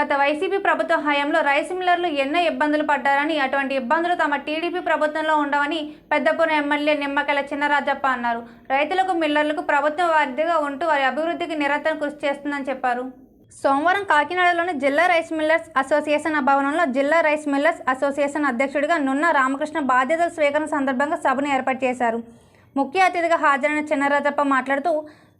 గత వైసీపీ ప్రభుత్వ హయాంలో రైస్ మిల్లర్లు ఎన్నో ఇబ్బందులు పడ్డారని అటువంటి ఇబ్బందులు తమ టీడీపీ ప్రభుత్వంలో ఉండవని పెద్దపురం ఎమ్మెల్యే నిమ్మకల చిన్నరాజప్ప అన్నారు. రైతులకు మిల్లర్లకు ప్రభుత్వం వారిదిగా ఉంటూ వారి అభివృద్ధికి నిరంతరం కృషి చేస్తుందని చెప్పారు. సోమవారం కాకినాడలోని జిల్లా రైస్ మిల్లర్స్ అసోసియేషన్ భవనంలో జిల్లా రైస్ మిల్లర్స్ అసోసియేషన్ అధ్యక్షుడిగా నున్న రామకృష్ణ బాధ్యతల స్వీకరణ సందర్భంగా సభను ఏర్పాటు చేశారు. ముఖ్య అతిథిగా హాజరైన చిన్నరాజప్ప మాట్లాడుతూ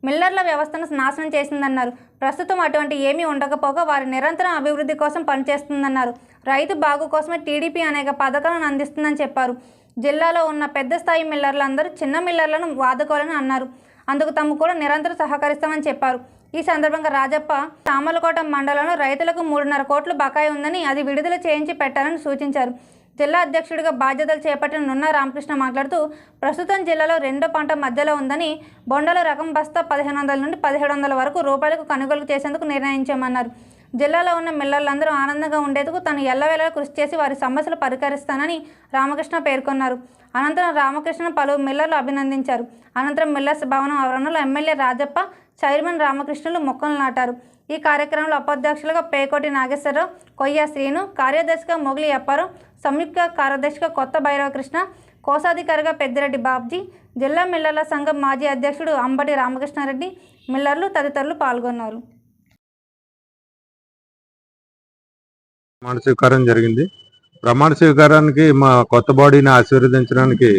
మిల్లర్ల వ్యవస్థను నాశనం చేసిందన్నారు. ప్రస్తుతం అటువంటి ఏమీ ఉండకపోగా వారి నిరంతరం అభివృద్ధి కోసం పనిచేస్తుందన్నారు. రైతు బాగు కోసమే టీడీపీ అనేక పథకాలను అందిస్తుందని చెప్పారు. జిల్లాలో ఉన్న పెద్ద స్థాయి మిల్లర్లందరూ చిన్న మిల్లర్లను వాదుకోవాలని అన్నారు. అందుకు తాము కూడా నిరంతరం సహకరిస్తామని చెప్పారు. ఈ సందర్భంగా రాజప్ప తామలకోట మండలంలో రైతులకు మూడున్నర కోట్లు బకాయి ఉందని అది విడుదల చేయించి పెట్టాలని సూచించారు. జిల్లా అధ్యక్షుడిగా బాధ్యతలు చేపట్టిన నున్న రామకృష్ణ మాట్లాడుతూ ప్రస్తుతం జిల్లాలో రెండో పంట మధ్యలో ఉందని బొండల రకం బస్తా పదిహేను వందల నుండి పదిహేడు వందల వరకు రూపాయలకు కొనుగోలు చేసేందుకు నిర్ణయించామన్నారు. జిల్లాలో ఉన్న మిల్లర్లందరూ ఆనందంగా ఉండేందుకు తను ఎల్లవేళలా కృషి చేసి వారి సమస్యలు పరిష్కరిస్తానని రామకృష్ణ పేర్కొన్నారు. అనంతరం రామకృష్ణ పలు మిల్లర్లు అభినందించారు. అనంతరం మిల్లర్స్ భవనం ఆవరణలో ఎమ్మెల్యే రాజప్ప చైర్మన్ రామకృష్ణులు మొక్కలు నాటారు. ఈ కార్యక్రమంలో ఉపాధ్యక్షులుగా పేకోటి నాగేశ్వరరావు కొయ్య శ్రీను కార్యదర్శిగా మొగిలి అప్పారావు సంయుక్త కార్యదర్శిగా కొత్త భైరవకృష్ణ కోశాధికారిగా పెద్దిరెడ్డి బాబ్జీ జిల్లా మిల్లర్ల సంఘం మాజీ అధ్యక్షుడు అంబటి రామకృష్ణారెడ్డి మిల్లర్లు తదితరులు పాల్గొన్నారు. ప్రమాణ స్వీకారం జరిగింది. ప్రమాణ స్వీకారానికి మా కొత్త బాడీని ఆశీర్వదించడానికి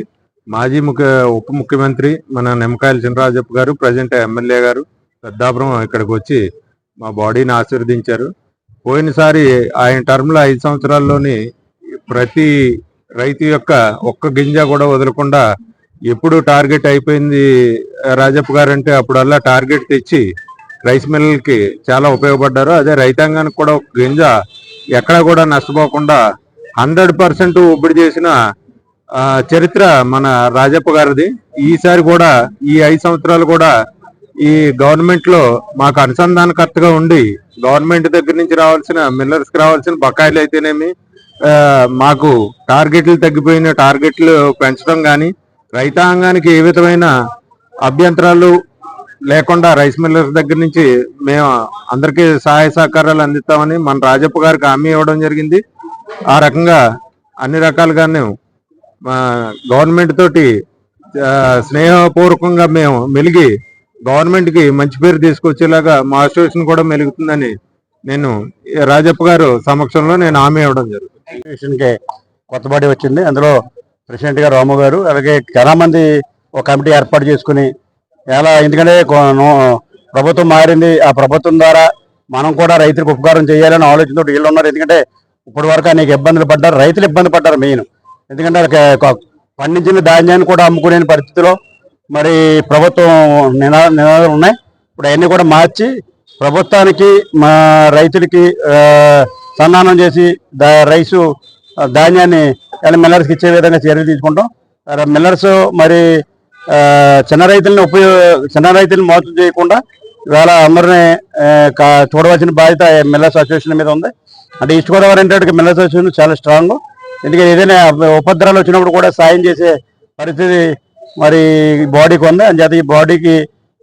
మాజీ ముఖ్య ఉప ముఖ్యమంత్రి మన నిమ్మకాయల చినరాజప్ప గారు ప్రజెంట్ ఎమ్మెల్యే గారు పెద్దాపురం ఇక్కడికి వచ్చి మా బాడీని ఆశీర్వదించారు. పోయినసారి ఆయన టర్మ్లో ఐదు సంవత్సరాల్లోని ప్రతి రైతు యొక్క ఒక్క గింజ కూడా వదలకుండా ఎప్పుడు టార్గెట్ అయిపోయింది రాజప్ప గారు అంటే అప్పుడల్లా టార్గెట్ తెచ్చి రైస్ మిల్లలకి చాలా ఉపయోగపడ్డారు. అదే రైతాంగానికి కూడా ఒక గింజ ఎక్కడ కూడా నష్టపోకుండా హండ్రెడ్ పర్సెంట్ ఒబ్బడి చేసిన చరిత్ర మన రాజప్ప గారిది. ఈసారి కూడా ఈ ఐదు సంవత్సరాలు కూడా ఈ గవర్నమెంట్లో మాకు అనుసంధానకర్తగా ఉండి గవర్నమెంట్ దగ్గర నుంచి రావాల్సిన మిల్లర్స్కి రావాల్సిన బకాయిలు అయితేనేమి మాకు టార్గెట్లు తగ్గిపోయిన టార్గెట్లు పెంచడం కానీ రైతాంగానికి ఏ విధమైన అభ్యంతరాలు లేకుండా రైస్ మిల్లర్స్ దగ్గర నుంచి మేము అందరికీ సహాయ సహకారాలు అందిస్తామని మన రాజప్ప గారికి హామీ ఇవ్వడం జరిగింది. ఆ రకంగా అన్ని రకాలుగానే గవర్నమెంట్ తోటి స్నేహపూర్వకంగా మేము మెలిగి గవర్నమెంట్కి మంచి పేరు తీసుకొచ్చేలాగా మా అసోసియేషన్ కూడా మెలుగుతుందని నేను రాజప్ప గారు సమక్షంలో నేను హామీ ఇవ్వడం జరుగుతుంది అసోసియేషన్ కొత్త బాడీ వచ్చింది. అందులో ప్రెసిడెంట్ గారు రాము గారు అలాగే చాలా మంది ఒక కమిటీ ఏర్పాటు చేసుకుని ఎలా ఎందుకంటే ప్రభుత్వం మారింది. ఆ ప్రభుత్వం ద్వారా మనం కూడా రైతులకు ఉపకారం చేయాలని ఆలోచనతో వీళ్ళు ఉన్నారు. ఎందుకంటే ఇప్పటి వరకు అనేక ఇబ్బందులు పడ్డారు. రైతులు ఇబ్బంది పడ్డారు మెయిన్. ఎందుకంటే వాళ్ళకి పండించిన ధాన్యాన్ని కూడా అమ్ముకునే పరిస్థితిలో మరి ప్రభుత్వం నినా నినాదాలు ఉన్నాయి. ఇప్పుడు అవన్నీ కూడా మార్చి ప్రభుత్వానికి మా రైతులకి సన్నానం చేసి దా- రైసు ధాన్యాన్ని మిల్లర్స్కి ఇచ్చే విధంగా చర్యలు తీసుకుంటాం. మిల్లర్స్ మరి చిన్న రైతులను ఉపయోగ చిన్న రైతులను మోసం చేయకుండా ఇవాళ అందరినీ చూడవలసిన బాధ్యత మిల్లర్స్ అసోసియేషన్ మీద ఉంది. అంటే ఈస్ట్ గోదావరి అంటే మిల్లర్స్ అసోసియేషన్ చాలా స్ట్రాంగ్. ఎందుకంటే ఏదైనా ఉపద్రాలు వచ్చినప్పుడు కూడా సాయం చేసే పరిస్థితి మరి బాడీకి ఉంది. అంచేత ఈ బాడీకి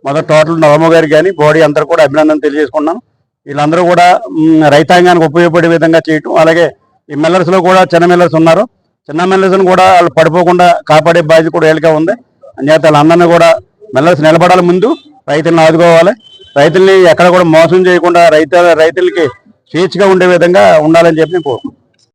మొదటి టోటల్ నవమ్మ గారికి కానీ బాడీ అందరూ కూడా అభినందన తెలియజేసుకున్నాను వీళ్ళందరూ కూడా రైతాంగానికి ఉపయోగపడే విధంగా చేయటం. అలాగే ఈ మిల్లర్స్లో కూడా చిన్న మిల్లర్స్ ఉన్నారు. చిన్న మిల్లర్స్ని కూడా వాళ్ళు పడిపోకుండా కాపాడే బాధ్యత కూడా వీళ్ళకే ఉంది. అంచేత వాళ్ళందరినీ కూడా మిల్లర్స్ నిలబడాలి ముందు రైతులను ఆదుకోవాలి. రైతుల్ని ఎక్కడ కూడా మోసం చేయకుండా రైతు రైతులకి స్వేచ్ఛగా ఉండే విధంగా ఉండాలని చెప్పి నేను కోరుకుంటున్నాను.